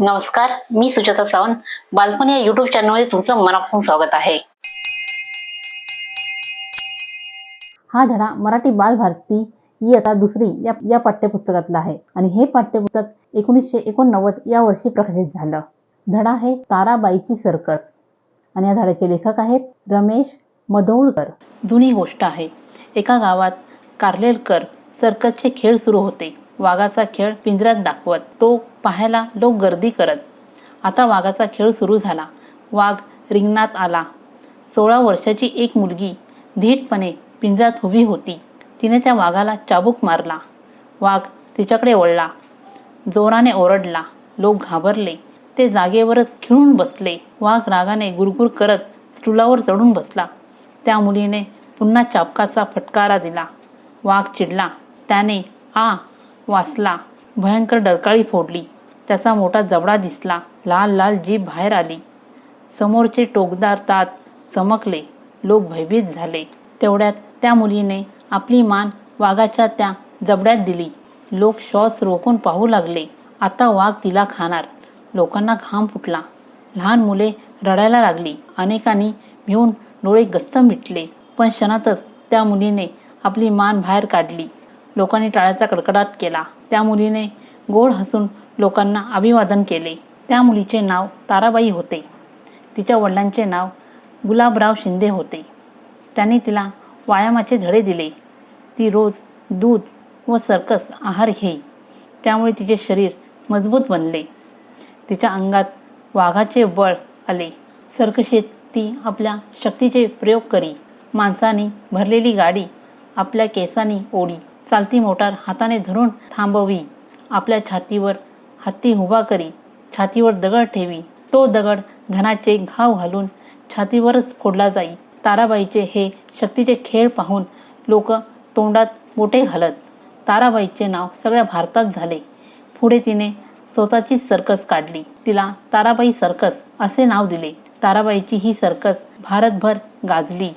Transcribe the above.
नमस्कार मी सुजाता सावंत. बालपण या युट्यूब चॅनलमध्ये तुमचं मनापासून स्वागत आहे. हा धडा मराठी बालभारती इयत्ता दुसरी या या पाठ्यपुस्तकातला आहे. आणि हे पाठ्यपुस्तक एकोणीसशे एकोणनव्वद या वर्षी प्रकाशित झालं. धडा आहे ताराबाईची सर्कस आणि या धड्याचे लेखक आहेत रमेश मदौळकर जुनी गोष्ट आहे. एका गावात कार्लेलकर सर्कसचे खेळ सुरू होते. वाघाचा खेळ पिंजऱ्यात दाखवत. तो पाहायला लोक गर्दी करत. आता वाघाचा खेळ सुरू झाला. वाघ रिंगणात आला. सोळा वर्षाची एक मुलगी धीटपणे पिंजऱ्यात उभी होती. तिने त्या वाघाला चाबूक मारला. वाघ तिच्याकडे वळला. जोराने ओरडला. लोक घाबरले. ते जागेवरच खिळून बसले. वाघ रागाने गुरगुर करत स्टुलावर चढून बसला. त्या मुलीने पुन्हा चाबकाचा फटकारा दिला. वाघ चिडला. त्याने आ वाचला भयंकर डरकाळी फोडली. त्याचा मोठा जबडा दिसला. लाल लाल जीभ बाहेर आली. समोरचे टोकदार दात चमकले. लोक भयभीत झाले. तेवढ्यात त्या मुलीने आपली मान वाघाच्या त्या जबड्यात दिली. लोक श्वास रोखून पाहू लागले. आता वाघ तिला खाणार. लोकांना घाम फुटला. लहान मुले रडायला लागली. अनेकांनी भिवून डोळे गच्च मिटले. पण क्षणातच त्या मुलीने आपली मान बाहेर काढली. लोकांनी टाळ्याचा कडकडाट केला. त्या मुलीने गोड हसून लोकांना अभिवादन केले. त्या मुलीचे नाव ताराबाई होते. तिच्या वडिलांचे नाव गुलाबराव शिंदे होते. त्यांनी तिला व्यायामाचे धडे दिले. ती रोज दूध व सर्कस आहार घेई. त्यामुळे तिचे शरीर मजबूत बनले. तिच्या अंगात वाघाचे बळ आले. सर्कशीत ती आपल्या शक्तीचे प्रयोग करी. माणसानी भरलेली गाडी आपल्या केसांनी ओढी. चालती मोटार हाताने धरून थांबवी. आपल्या छातीवर हत्ती उभा करी. छातीवर दगड ठेवी. तो दगड घनाचे घाव घालून छातीवरच फोडला जाई. ताराबाईचे हे शक्तीचे खेळ पाहून लोक तोंडात मोठे घालत. ताराबाईचे नाव सगळ्या भारतात झाले. पुढे तिने स्वतःची सर्कस काढली. तिला ताराबाई सर्कस असे नाव दिले. ताराबाईची ही सर्कस भारतभर गाजली.